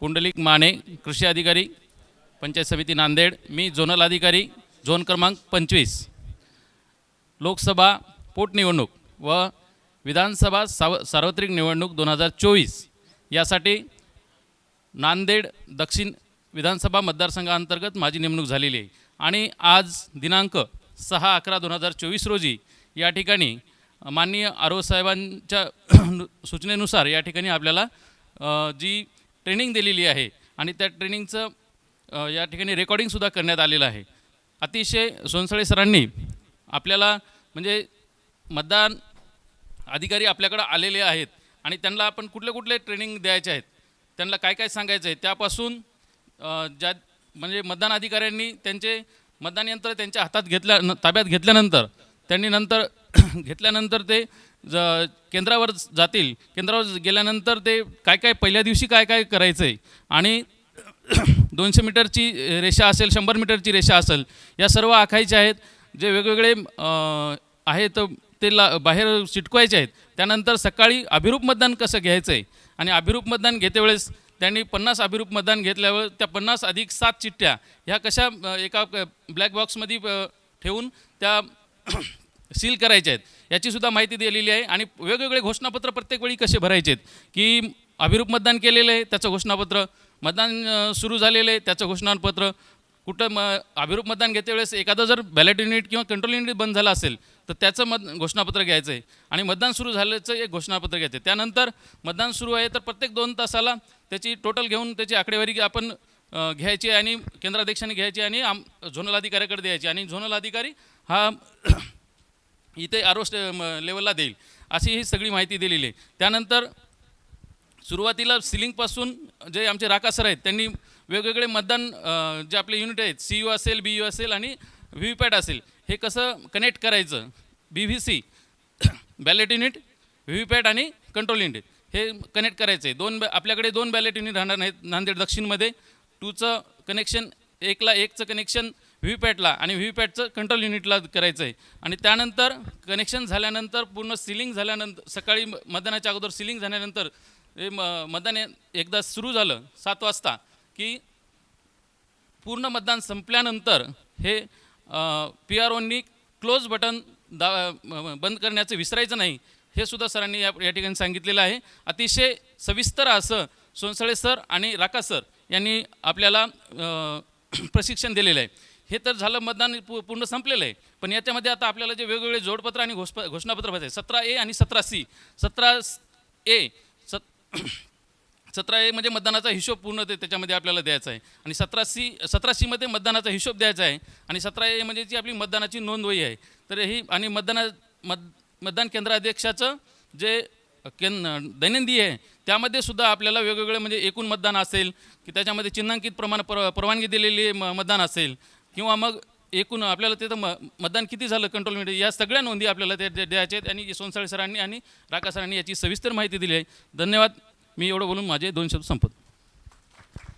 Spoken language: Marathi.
पुंडलिक माने कृषी अधिकारी पंचायत समिती नांदेड मी झोनल अधिकारी झोन क्रमांक पंचवीस. लोकसभा पोटनिवडणूक व विधानसभा साव सार्वत्रिक निवडणूक दोन हजार चोवीस. यासाठी नांदेड दक्षिण विधानसभा मतदारसंघाअंतर्गत माझी नेमणूक झालेली आहे. आणि आज दिनांक सहा अकरा दोन हजार चोवीस रोजी या ठिकाणी माननीय आरो साहेबांच्या सूचनेनुसार या ठिकाणी आपल्याला जी ट्रेनिंग दिलेली आहे आणि त्या ट्रेनिंगचं या ठिकाणी रेकॉर्डिंगसुद्धा करण्यात आलेलं आहे. अतिशय सोनसळे सरांनी आपल्याला म्हणजे मतदान अधिकारी आपल्याकडं आलेले आहेत आणि त्यांना आपण कुठले कुठले ट्रेनिंग द्यायचे आहेत त्यांना काय काय सांगायचं आहे त्यापासून ज्या म्हणजे मतदान अधिकाऱ्यांनी त्यांचे मतदान यंत्र त्यांच्या हातात घेतल्या न- ताब्यात घेतल्यानंतर त्यांनी नंतर घेतल्यानंतर ते ज केंद्रावर जातील. केंद्रावर गेल्यानंतर ते काय काय पहिल्या दिवशी काय काय करायचं आहे आणि दोनशे मीटरची रेषा असेल शंभर मीटरची रेषा असेल या सर्व आखायचे आहेत. जे वेगवेगळे आहेत ते ला बाहेर चिटकवायचे आहेत. त्यानंतर सकाळी अभिरूप मतदान कसं घ्यायचं आहे आणि अभिरूप मतदान घेते वेळेस त्यांनी पन्नास अभिरूप मतदान घेतल्यावर त्या पन्नास अधिक सात चिठ्ठ्या ह्या कशा एका ब्लॅक बॉक्समध्ये ठेवून त्या सील करायचे आहेत. याचीसुद्धा माहिती दिलेली आहे आणि वेगवेगळे घोषणापत्र प्रत्येक वेळी कसे भरायचे आहेत. की अभिरूप मतदान केलेलं आहे त्याचं घोषणापत्र. मतदान सुरू झालेलं आहे त्याचं घोषणापत्र. कुठं म अभिरूप मतदान घेते वेळेस एखादं जर बॅलेट युनिट किंवा कंट्रोल युनिट बंद झालं असेल तर त्याचं मत घोषणापत्र घ्यायचं आहे. आणि मतदान सुरू झाल्याचं एक घोषणापत्र घ्यायचं आहे. त्यानंतर मतदान सुरू आहे तर प्रत्येक दोन तासाला त्याची टोटल घेऊन त्याची आकडेवारी आपण घ्यायची आणि केंद्राध्यक्षाने घ्यायची आणि आम झोनल अधिकाऱ्याकडे द्यायची आणि झोनल अधिकारी हा इथे आरो लेवलला देईल. अशी ही सगळी माहिती दिलेली आहे. त्यानंतर सुरुवातीला सिलिंगपासून जे आमचे राका सर आहेत त्यांनी वेगवेगळे मतदान जे आपले युनिट आहेत सी यू असेल बी यू असेल आणि व्ही व्ही पॅट असेल हे कसं कनेक्ट करायचं? B V C ballot unit V V PAT आणि कंट्रोल युनिट हे कनेक्ट करायचं आहे. दोन आपल्याकडे दोन बॅलेट युनिट राहणार नाहीत नांदेड दक्षिणमध्ये. टूचं कनेक्शन एकला एकचं कनेक्शन व्ही पॅटला आणि व्ही पॅटचं कंट्रोल युनिटला करायचं आहे आणि त्यानंतर कनेक्शन झाल्यानंतर पूर्ण सिलिंग झाल्यानंतर सकाळी मतदानाच्या अगोदर सिलिंग झाल्यानंतर हे म मतदान एकदा सुरू झालं सात वाजता की पूर्ण मतदान संपल्यानंतर हे पी आर ओनी क्लोज बटन दा बंद करण्याचं विसरायचं नाही हे सुद्धा सरांनी या या ठिकाणी सांगितलेलं आहे. अतिशय सविस्तर असं सोनसळे सर आणि राका सर यांनी आपल्याला प्रशिक्षण दिलेलं आहे. हे तर झालं मतदान पू पूर्ण संपलेलं आहे. पण याच्यामध्ये आता आपल्याला जे वेगवेगळे जोडपत्र आणि घोषप घोषणापत्र भरायचे सतरा ए आणि सतरा सी. सतरा ए सत सतरा ए म्हणजे मतदानाचा हिशोब पूर्ण ते त्याच्यामध्ये आपल्याला द्यायचा आहे. आणि सतरा सी सतरा सीमध्ये मतदानाचा हिशोब द्यायचा आहे. आणि सतरा ए म्हणजे जी आपली मतदानाची नोंदवही आहे. तर ही आणि मतदाना मत मतदान केंद्राध्यक्षाचं जे केन दैनंदिन आहे त्यामध्ये सुद्धा आपल्याला वेगवेगळे म्हणजे एकूण मतदान असेल की त्याच्यामध्ये चिन्हांकित प्रमाण पर परवानगी दिलेली म मतदान असेल किंवा मग एकूण आपल्याला तिथं म मतदान किती झालं कंट्रोल मीडिया या सगळ्या नोंदी आपल्याला ते द्यायच्या आहेत. आणि सोनसाळे सरांनी आणि राका सरांनी याची सविस्तर माहिती दिली आहे. धन्यवाद. मी एवढं बोलून माझे दोन शब्द संपत